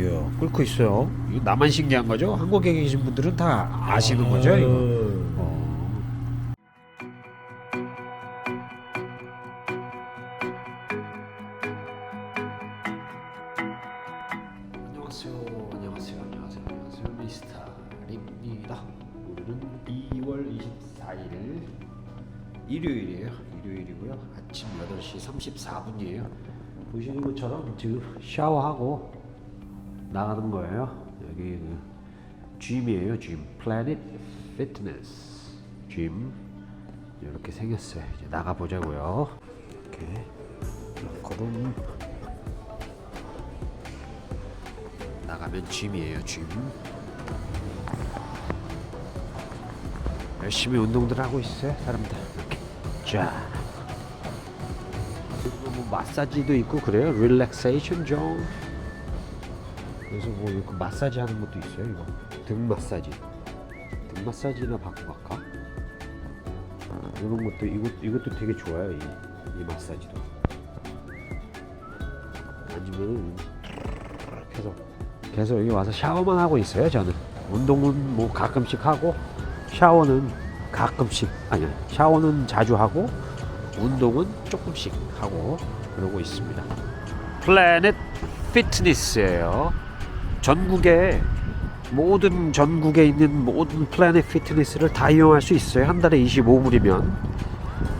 쭉 끓고 있어요. 이거 나만 신기한 거죠? 한국에 계신 분들은 다 아시는 거죠, 이거. 어. 안녕하세요, 안녕하세요, 안녕하세요, 안녕하세요, 미스터입니다. 오늘은 2월 24일 일요일이에요. 일요일이고요. 아침 8시 34분이에요. 보시는 것처럼 지금 샤워하고 나가는 거예요. 여기 그 짐이에요. 짐. 플래닛 피트니스 짐. 이렇게 생겼어요. 이제 나가 보자고요. 이렇게 로커룸 나가면 짐이에요. 짐. 열심히 운동들 하고 있어요. 사람들 이렇게. 자. 그리고 뭐 마사지도 있고 그래요. 릴렉세이션 존. 그래서 뭐 이거 마사지 하는 것도 있어요. 이거 등 마사지. 등 마사지나 받고 갈까? 아, 이런 것도 이것 이것도 되게 좋아요. 이, 이 마사지도. 아니면 계속 계속 여기 와서 샤워만 하고 있어요. 저는 운동은 뭐 가끔씩 하고 샤워는 가끔씩 아니 샤워는 자주 하고 운동은 조금씩 하고 그러고 있습니다. 플래닛 피트니스예요. 전국에 모든 전국에 있는 모든 플래닛 피트니스를 다 이용할 수 있어요. 한 달에 25불이면.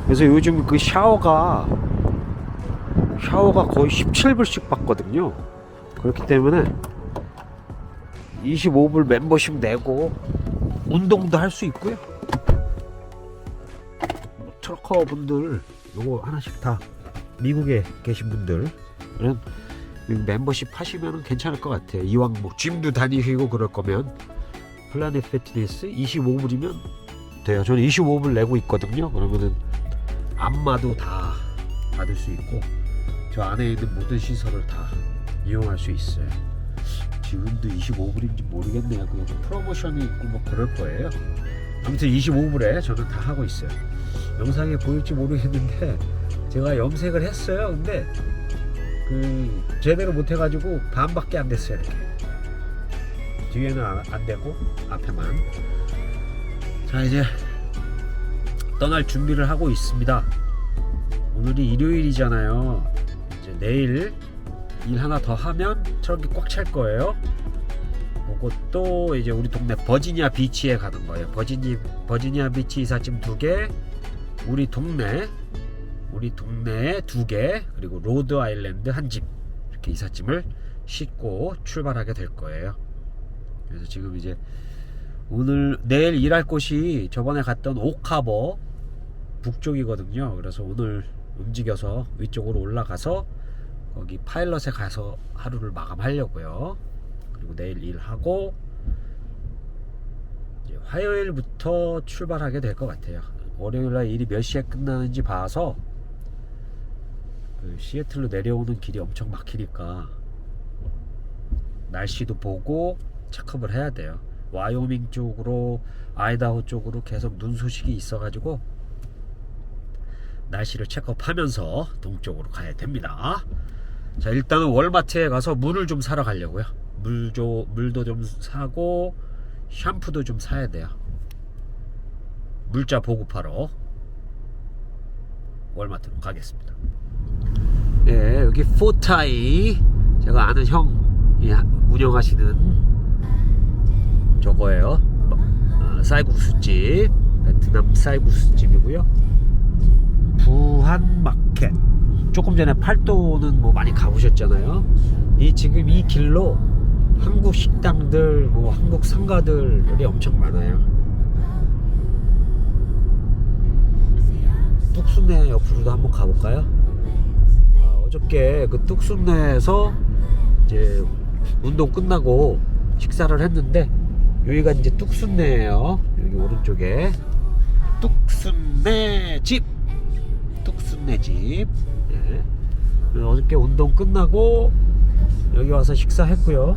그래서 요즘 그 샤워가 샤워가 거의 17불씩 받거든요. 그렇기 때문에 25불 멤버십 내고 운동도 할 수 있고요. 뭐 트럭커 분들 요거 하나씩 다 미국에 계신 분들 그런 멤버십 하시면 괜찮을 것 같아요. 이왕 뭐 짐도 다니시고 그럴 거면 플라넷 피트니스 25불이면 돼요. 저는 25불 내고 있거든요. 그러면은 안마도 다 받을 수 있고 저 안에 있는 모든 시설을 다 이용할 수 있어요. 지금도 25불인지 모르겠네요. 그냥 프로모션이 있고 뭐 그럴 거예요. 아무튼 25불에 저는 다 하고 있어요. 영상에 보일지 모르겠는데 제가 염색을 했어요. 근데 그 제대로 못 해가지고 반밖에 안 됐어요. 이렇게 뒤에는 안, 안 되고 앞에만. 자 이제 떠날 준비를 하고 있습니다. 오늘이 일요일이잖아요. 이제 내일 일 하나 더 하면 트럭이 꽉 찰 거예요. 그것도 이제 우리 동네 버지니아 비치에 가는 거예요. 버지니 버지니아 비치 이삿짐 두 개, 우리 동네 우리 동네에 두 개, 그리고 로드 아일랜드 한 집 이렇게 이삿짐을 싣고 출발하게 될 거예요. 그래서 지금 이제 오늘 내일 일할 곳이 저번에 갔던 옥하버 북쪽이거든요. 그래서 오늘 움직여서 위쪽으로 올라가서 거기 파일럿에 가서 하루를 마감하려고요. 그리고 내일 일하고 화요일부터 출발하게 될 것 같아요. 월요일 날 일이 몇 시에 끝나는지 봐서 그 시애틀로 내려오는 길이 엄청 막히니까 날씨도 보고 체크업을 해야 돼요. 와이오밍 쪽으로 아이다호 쪽으로 계속 눈 소식이 있어가지고 날씨를 체크업하면서 동쪽으로 가야 됩니다. 자 일단은 월마트에 가서 물을 좀 사러 가려고요. 물조 물도 좀 사고 샴푸도 좀 사야 돼요. 물자 보급하러 월마트로 가겠습니다. 예 여기 포타이 제가 아는 형이 운영하시는 저거예요. 어, 쌀국수집 베트남 쌀국수집이고요. 부한 마켓 조금 전에 팔도는 뭐 많이 가보셨잖아요. 이 지금 이 길로 한국 식당들, 뭐 한국 상가들이 엄청 많아요. 뚝순내 옆으로도 한번 가볼까요? 아, 어저께 그 뚝순내에서 이제 운동 끝나고 식사를 했는데 여기가 이제 뚝순내예요. 여기 오른쪽에 뚝순내 집. 뚝순내 집. 예. 어저께 운동 끝나고 여기 와서 식사했고요.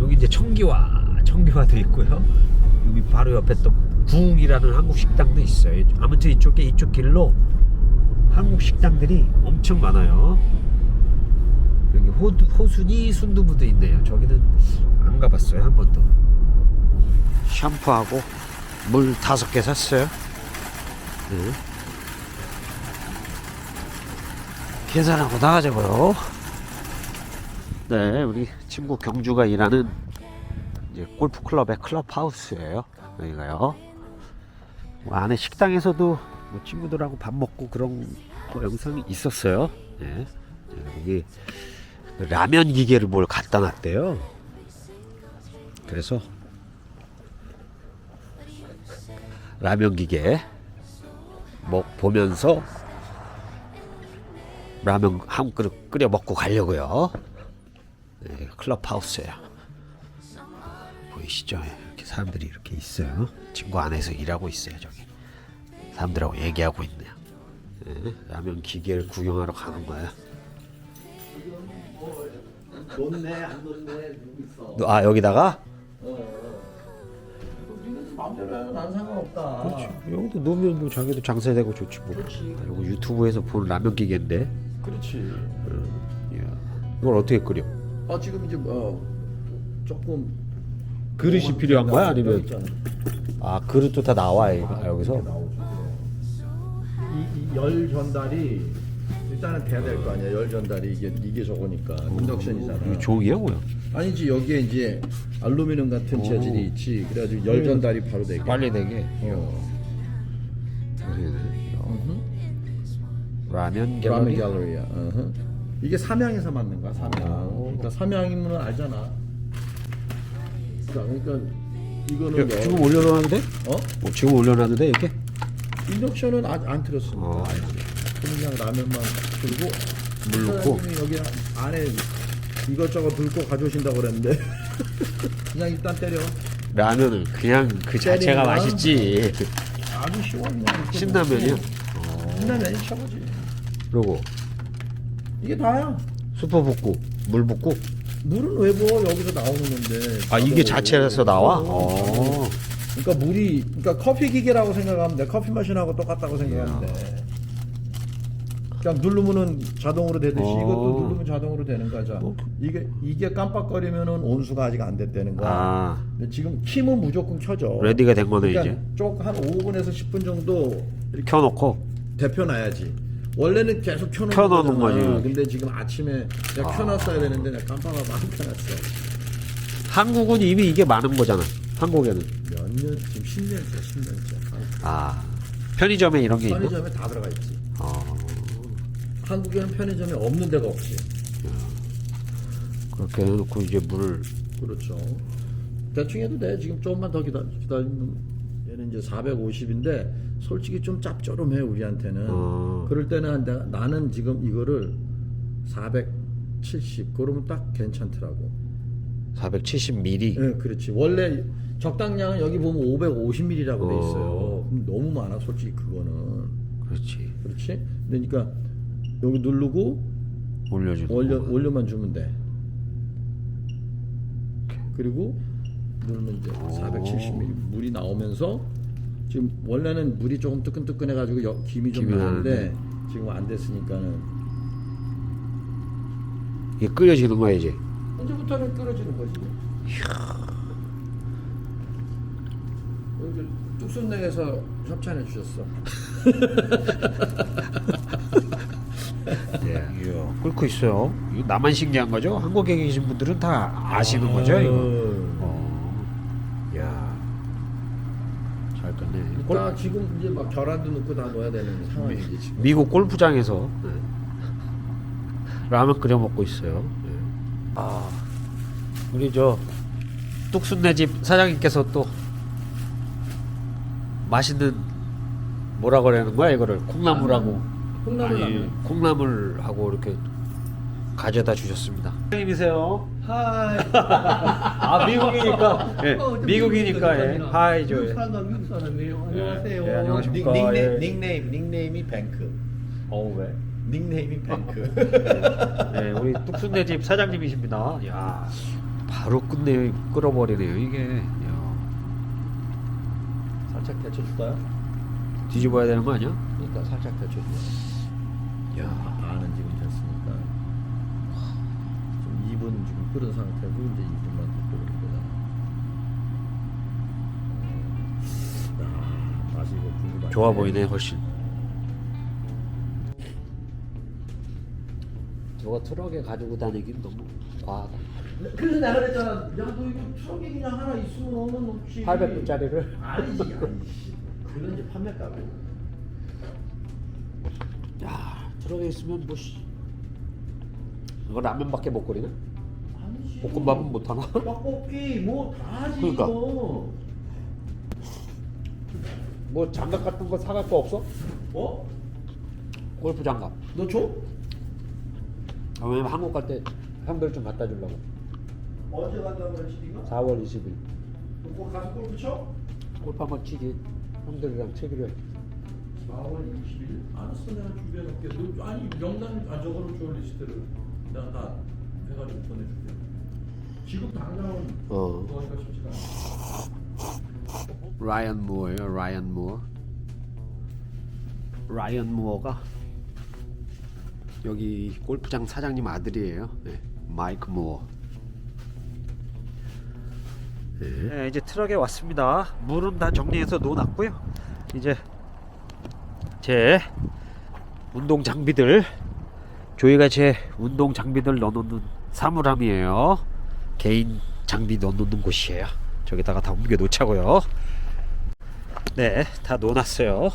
여기 이제 청기화, 청기화도 있고요. 여기 바로 옆에 또 구웅이라는 한국 식당도 있어요. 아무튼 이쪽에 이쪽 길로 한국 식당들이 엄청 많아요. 여기 호, 호순이 순두부도 있네요. 저기는 안 가봤어요 한 번도. 샴푸하고 물 다섯 개 샀어요. 네. 계산하고 나가자고요. 네, 우리 친구 경주가 일하는 이제 골프 클럽의 클럽 하우스예요. 여기가요. 뭐 안에 식당에서도 뭐 친구들하고 밥 먹고 그런 거 영상이 있었어요. 예. 여기 라면 기계를 뭘 갖다 놨대요. 그래서 라면 기계 먹 보면서 라면 한 그릇 끓여 먹고 가려고요. 네, 클럽 하우스예요. 보이시죠? 이렇게 사람들이 이렇게 있어요. 친구 안에서 일하고 있어요. 저기 사람들하고 얘기하고 있네요. 네, 라면 기계를 구경하러 가는 거야. 놓네 안 놓네 누구 있어? 아 여기다가 마음대로 해요. 난 상관없다. 그렇지. 여기도 놓으면 뭐 자기도 장사되고 좋지 뭐. 그렇지. 아, 이거 유튜브에서 본 라면 기계인데. 그렇지. 이야, 이걸 어떻게 끓여? 아 지금 이제 뭐 조금 그릇이 필요한 거야 아니면. 아 그릇도 다 나와 아, 여기서? 이열 전달이 일단은 돼야 될 거 아니야. 열 전달이 이게 이게 저거니까 인덕션이잖아. 종이야 뭐야? 아니지 여기에 이제 알루미늄 같은 재질이 있지. 그래가지고 열 전달이 바로 되게. 빨리 되게. 어. 라면 라면 갤러리. 갤러리야. 어허. 이게 삼양에서 만든 거야. 삼양. 그러니까 삼양이면 알잖아. 그러니까, 그러니까 이거는 야, 여- 지금 올려놨는데? 어? 뭐 지금 올려놨는데 이렇게? 인덕션은 안, 안 틀었습니다. 어. 그냥 라면만 들고 물 넣고? 사장님이 여기 안에 이것저것 긁고 가져오신다고 그랬는데 그냥 일단 때려. 라면은 그냥 그 자체가? 맛있지. 아주 쉬워 그냥. 신라면이요? 먹고. 신라면이 최고지. 그리고 이게 다야. 수프 붓고 물 붓고. 물은 왜 부어 여기서 나오는 건데. 아 이게. 자체에서 나와? 어. 어. 그러니까 물이 그러니까 커피 기계라고 생각하면 돼. 커피 마신하고 똑같다고 생각하면 돼. 그냥 누르면은 자동으로 되듯이 어. 이것도 누르면 자동으로 되는 거죠. 어. 이게 이게 깜빡거리면은 온수가 아직 안 됐다는 거야. 아 근데 지금 키면 무조건 켜져. 레디가 된 거네 그러니까 이제. 쪽한 5분에서 10분 정도 이렇게 켜놓고. 데펴 놔야지. 원래는 계속 켜놓는 켜놓는 거잖아. 거지. 근데 지금 아침에 내가 켜놨어야 되는데 내가 깜빡하고 안 켜놨어. 한국은 이미 이게 많은 거잖아. 한국에는. 몇 년? 지금 10년째, 10년째. 아 편의점에 이런 게 있나? 편의점에 다 들어가 있지. 어, 한국에는 편의점이 없는 데가 없지. 그렇게 해놓고 이제 물을 그렇죠. 대충 해도 돼. 지금 조금만 더 기다, 기다리면 얘는 이제 450인데 솔직히 좀 짭조름해 우리한테는. 어. 그럴 때는 내가, 나는 지금 이거를 470 그러면 딱 괜찮더라고. 470ml. 예, 그렇지. 원래 적당량은 여기 보면 550ml라고 돼 어. 있어요. 그럼 너무 많아, 솔직히 그거는. 그렇지. 그렇지? 그러니까 여기 누르고 올려주는 올려 거. 올려만 주면 돼. 그리고 누르면 이제 470ml 물이 나오면서 지금 원래는 물이 조금 뜨끈뜨끈해 가지고 여- 김이 좀 김이 나는데 지금 안 됐으니까는 이게 끓여지는 거야 이제. 언제부터는 끓여지는 거지. 여기 뚝순내에서 협찬해 주셨어. 예. 이야, 끓고 있어요. 이거 나만 신기한 거죠? 한국에 계신 분들은 다 아시는 거죠 이거. 어. 야. 잘 끓네. 골, 나 지금 이제 막 계란도 넣고 다 넣어야 되는 상황이지 지금. 미국 골프장에서 네. 라면 끓여 먹고 있어요. 네. 아, 우리 저 뚝순네 집 사장님께서 또 맛있는 뭐라 그러는 거야 이거를 콩나물하고 콩나물 아니, 라면. 콩나물하고 이렇게 가져다 주셨습니다. 사장님이세요? 하이. 아 미국이니까 예, 미국이니까 예. 하이죠. 예. 미국 사람 미국 사람이에요. 안녕하세요. 예, 안녕하십니까. 닉, 예. 닉네임, 닉네임 닉네임이 뱅크. 어 왜? 닉네임이 뱅크. 네, 우리 뚝순네 집 사장님이십니다. 야, 바로 끝내요, 끌어버리네요 이게. 야, 살짝 데쳐줄까요? 뒤집어야 되는 거 아니야? 그러니까 살짝 데쳐줘. 야, 반은 지금 됐으니까. 그런 상태고 이제 2분만 더 끓는 거잖아. 야, 다시 이거 궁금하네. 좋아 보이네 훨씬. 저거 트럭에 가지고 다니긴 너무 과하다. 그래서 내가 그랬잖아. 야, 너 이거 트럭에 그냥 하나 있으면 높지. 800불짜리를. 아니지, 아니지. 그건 이제 판매가고. 야 트럭에 있으면 뭐 씨. 이거 라면밖에 못 끓이나? 아니지. 볶음밥은 못 하나? 떡볶이 뭐 다 하지 그러니까. 이거. 뭐 장갑 같은 거 사갈 거 없어? 어? 골프 장갑. 너 줘? 아, 왜냐면 한국 갈 때 형들 좀 갖다 주려고. 언제 간다고 그랬지 네가? 4월 20일. 너 가서 골프 쳐? 골프 한번 치지. 형들이랑 치기로 해. 4월 20일? 알았어 내가 준비해 놓을게 너, 아니 명단 아 적어놓은 줘 리스트를 내가 다 해가지고 보내줄게 지금 당장은 어. 그거가 쉽지가 않아 라이언 무어예요. 라이언 무어. 라이언 무어가 여기 골프장 사장님 아들이에요. 네, 마이크 무어. 네, 이제 트럭에 왔습니다. 물은 다 정리해서 놓아놨고요. 이제 제 운동 장비들 조이가 제 운동 장비들 넣어놓는 사물함이에요. 개인 장비 넣어놓는 곳이에요. 저기다가 다 옮겨 놓자고요. 네, 다 놓아놨어요.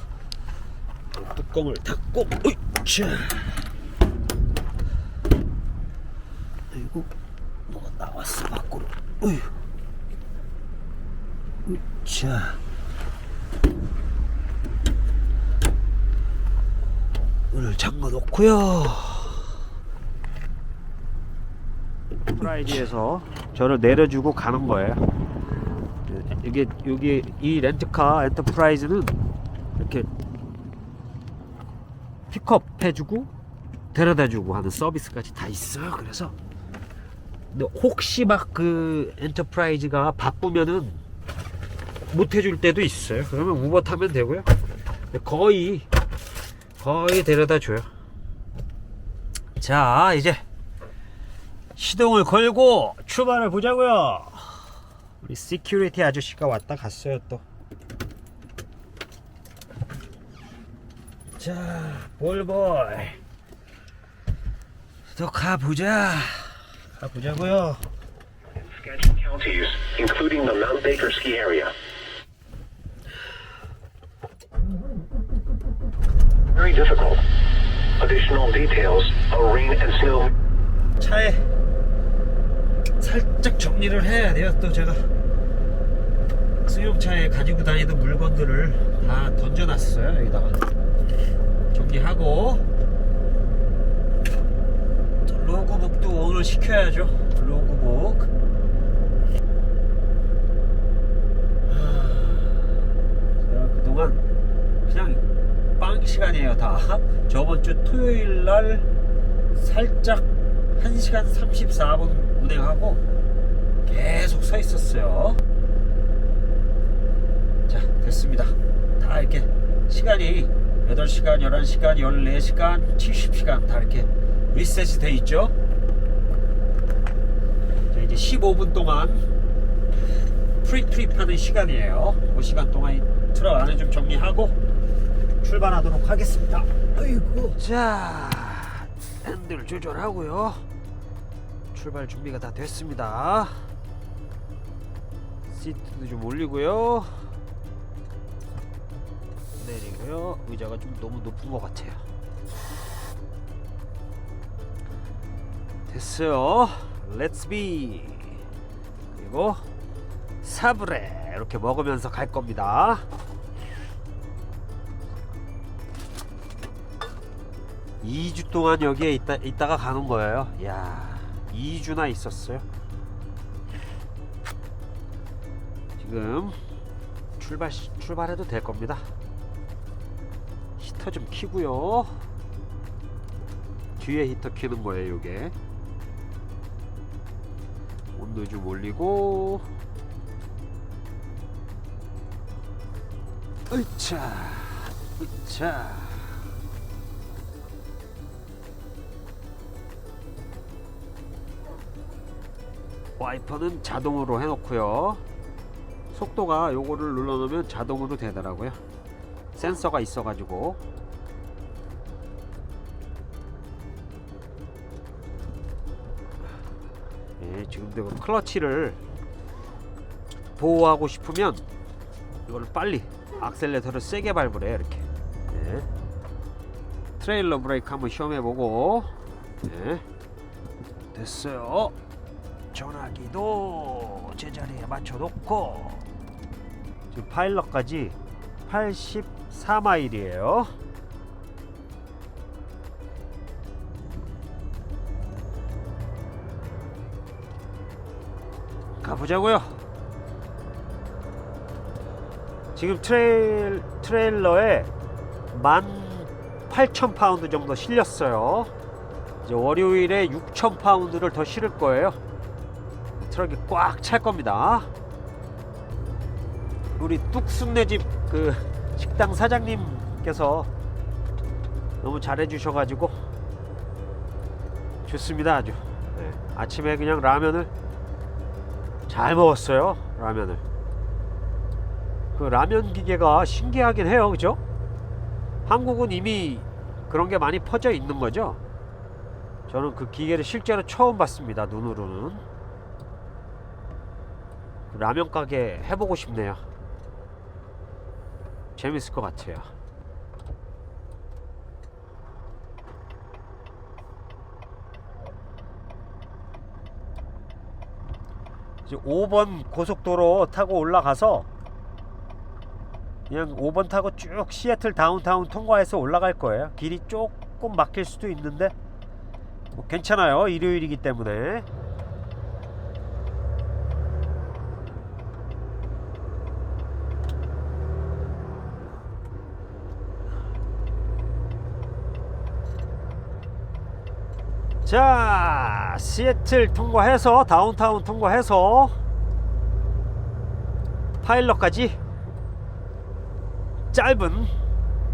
뚜껑을 닫고, 으이 차. 그리고 뭐가 나왔어 밖으로. 으이. 으이차. 문을 잠궈 놓고요. 프라이즈에서 저를 내려주고 가는 거예요. 이게 여기 이 렌트카 엔터프라이즈는 이렇게 픽업 해주고 데려다주고 하는 서비스까지 다 있어요. 그래서 혹시 막 그 엔터프라이즈가 바쁘면은 못 해줄 때도 있어요. 그러면 우버 타면 되고요. 거의 거의 데려다 줘요. 자 이제 시동을 걸고 출발을 보자고요. 우리 시큐리티 아저씨가 왔다 갔어요 또. 자, 볼보이. 또 가보자. 가보자고요. Skagit counties, including the Mount Baker ski area. Very difficult. Additional details, a rain and snow 차에 살짝 정리를 해야 돼요. 또 제가 수용차에 가지고 다니던 물건들을 다 던져놨어요. 여기다가 정리하고 또 로그북도 오늘 시켜야죠. 로그북. 하, 제가 그동안 그냥 빵 시간이에요 다. 저번 주 토요일 날 살짝 1시간 34분 운행하고 계속 서 있었어요. 자, 됐습니다. 다 이렇게 시간이 8시간, 11시간, 14시간, 70시간 다 이렇게 리셋이 돼 있죠. 자, 이제 15분 동안 프리트립 하는 시간이에요. 그 시간 동안 이 트럭 안에 좀 정리하고 출발하도록 하겠습니다. 아이고. 자, 핸들 조절하고요. 출발 준비가 다 됐습니다. 시트도 좀 올리고요. 내리고요. 의자가 좀 너무 높은 것 같아요. 됐어요. 렛츠 비. 그리고 사브레 이렇게 먹으면서 갈 겁니다. 이 주 동안 여기에 있다, 있다가 가는 거예요. 야, 2주나 있었어요. 지금 출발 시- 출발해도 될 겁니다. 히터 좀 키고요. 뒤에 히터 키는 거예요, 이게. 좀 올리고. 으차, 으차. 와이퍼는 자동으로 해놓고요. 속도가 요거를 눌러놓으면 자동으로 되더라고요. 센서가 있어가지고 지금도 그 클러치를 보호하고 싶으면 이걸 빨리 악셀레터를 세게 밟으래요 이렇게. 예. 트레일러 브레이크 한번 시험해보고. 예. 됐어요. 전화기도 제자리에 맞춰놓고. 지금 파일럿까지 84마일이에요 가보자고요. 지금 트레일, 트레일러에 18,000파운드 정도 실렸어요. 이제 월요일에 6,000파운드를 더 실을 거예요. 트럭이 꽉 찰 겁니다. 우리 뚝순네 집그 식당 사장님께서 너무 잘해 주셔가지고 좋습니다 아주. 네. 아침에 그냥 라면을 잘 먹었어요 라면을. 그 라면 기계가 신기하긴 해요 그죠? 한국은 이미 그런 게 많이 퍼져 있는 거죠? 저는 그 기계를 실제로 처음 봤습니다 눈으로는. 그 라면 가게 해보고 싶네요. 재밌을 것 같아요 5번 고속도로 타고 올라가서 그냥 5번 타고 쭉 시애틀 다운타운 통과해서 올라갈 거예요. 길이 조금 막힐 수도 있는데 뭐 괜찮아요. 일요일이기 때문에. 자, 시애틀 통과해서 다운타운 통과해서 파일럿까지 짧은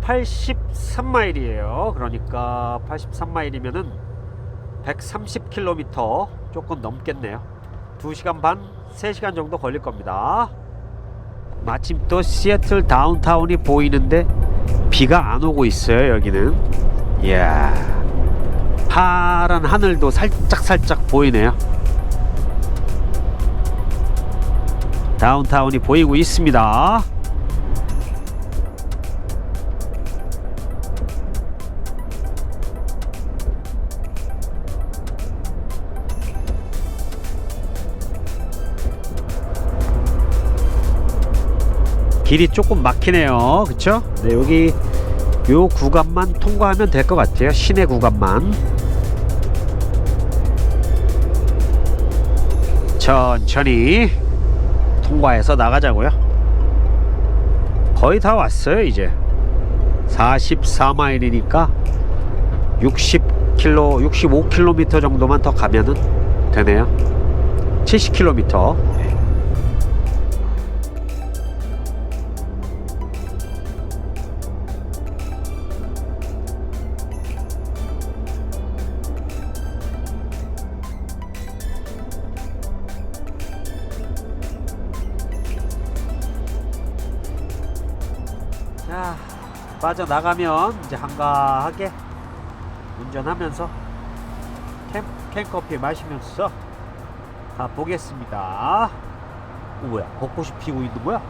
83마일이에요. 그러니까 83마일이면은 130km 조금 넘겠네요. 2시간 반, 3시간 정도 걸릴 겁니다. 마침 또 시애틀 다운타운이 보이는데 비가 안 오고 있어요, 여기는. 이야. 파란 하늘도 살짝 살짝 보이네요. 다운타운이 보이고 있습니다. 길이 조금 막히네요. 그쵸? 네, 여기 요 구간만 통과하면 될 것 같아요. 시내 구간만. 천천히 통과해서 나가자고요. 거의 다 왔어요, 이제. 44마일이니까 60km, 65km 정도만 더 가면은 되네요. 70km. 빠져나가면 이제 한가하게 운전하면서 캔, 캔커피 마시면서 가보겠습니다 어, 뭐야 벚꽃이 피고 있는 거야?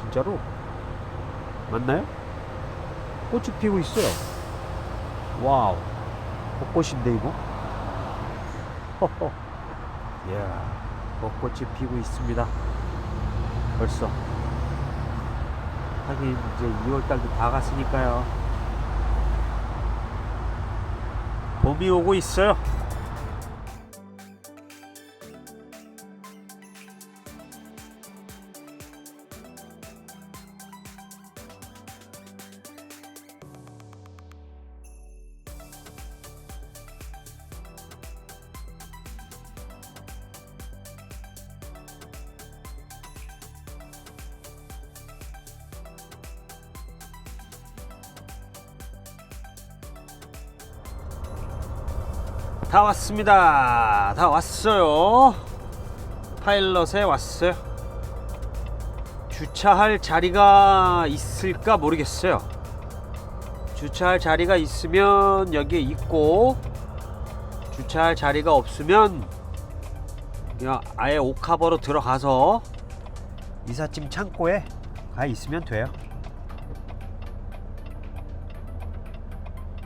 진짜로? 맞나요? 꽃이 피고 있어요 와우 벚꽃인데 이거? 허허 이야 벚꽃이 피고 있습니다 벌써 하긴 이제 2월달도 다 갔으니까요. 봄이 오고 있어요. 왔습니다. 다 왔어요. 파일럿에 왔어요. 주차할 자리가 있을까 모르겠어요. 주차할 자리가 있으면 여기에 있고 주차할 자리가 없으면 그냥 아예 옥하버로 들어가서 이삿짐 창고에 가 있으면 돼요.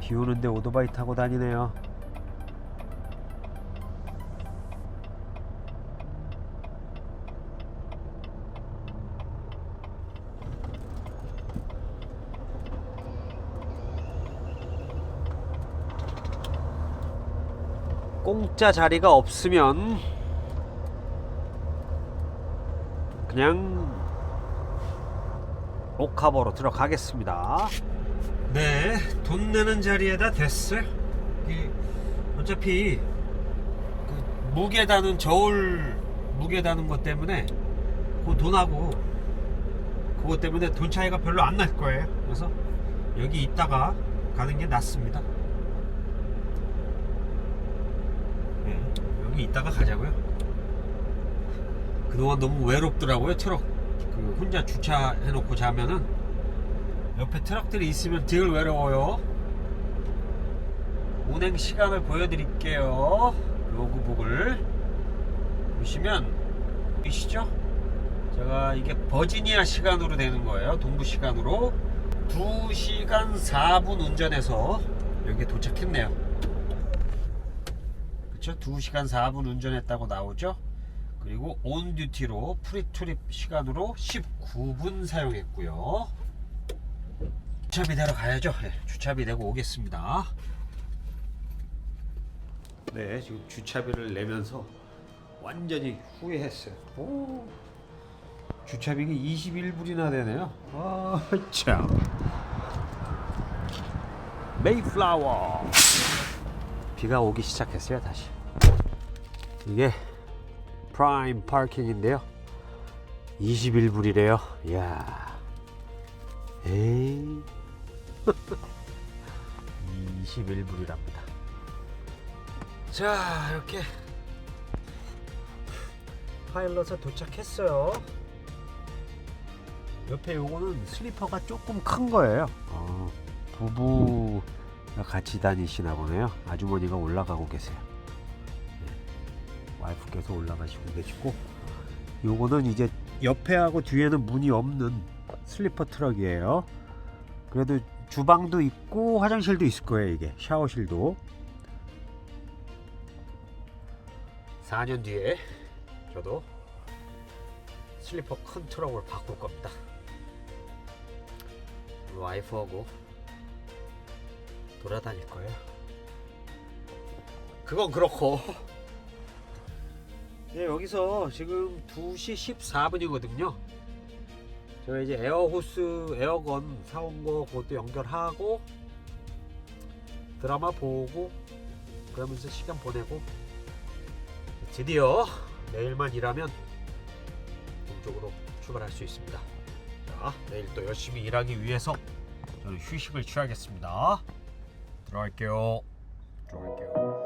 비 오는데 오토바이 타고 다니네요. 공짜 자리가 없으면 그냥 옥하버로 들어가겠습니다. 네, 돈 내는 자리에다. 이, 어차피 그 무게 다는 저울 무게 다는 것 때문에 그 돈하고 그것 때문에 돈 차이가 별로 안 날 거예요. 그래서 여기 있다가 가는 게 낫습니다. 네, 여기 있다가 가자고요. 그동안 너무 외롭더라고요 트럭. 그 혼자 주차해놓고 자면은 옆에 트럭들이 있으면 덜 외로워요. 운행 시간을 보여드릴게요. 로그북을 보시면 보이시죠? 제가 이게 버지니아 시간으로 되는 거예요. 동부 시간으로 2시간 4분 운전해서 여기 도착했네요. 그쵸? 2시간 4분 운전했다고 나오죠? 그리고 온 듀티로 프리 트립 시간으로 19분 사용했고요. 주차비 내러 가야죠. 네, 주차비 내고 오겠습니다. 네, 지금 주차비를 내면서 완전히 후회했어요. 오, 주차비가 21불이나 되네요. 아, 참. 메이플라워. 비가 오기 시작했어요, 다시. 이게 프라임 파킹인데요. 21불이래요. 이야. 에이. 21불이랍니다. 자, 이렇게 파일럿에 도착했어요. 옆에 요거는 슬리퍼가 조금 큰 거예요. 어, 부부가 같이 다니시나 보네요. 아주머니가 올라가고 계세요. 네. 와이프께서 올라가시고 계시고 요거는 이제 옆에 하고 뒤에는 문이 없는 슬리퍼 트럭이에요. 그래도 주방도 있고 화장실도 있을 거예요 이게 샤워실도 4년 뒤에 저도 슬리퍼 큰 트럭을 바꿀 겁니다 와이프하고 돌아다닐 거예요 그건 그렇고 네, 여기서 지금 2시 14분이거든요 제가 이제 에어호스 에어건 사온 거 그것도 연결하고 드라마 보고 그러면서 시간 보내고 드디어 내일만 일하면 동쪽으로 출발할 수 있습니다. 자, 내일 또 열심히 일하기 위해서 저는 휴식을 취하겠습니다. 들어갈게요. 들어갈게요.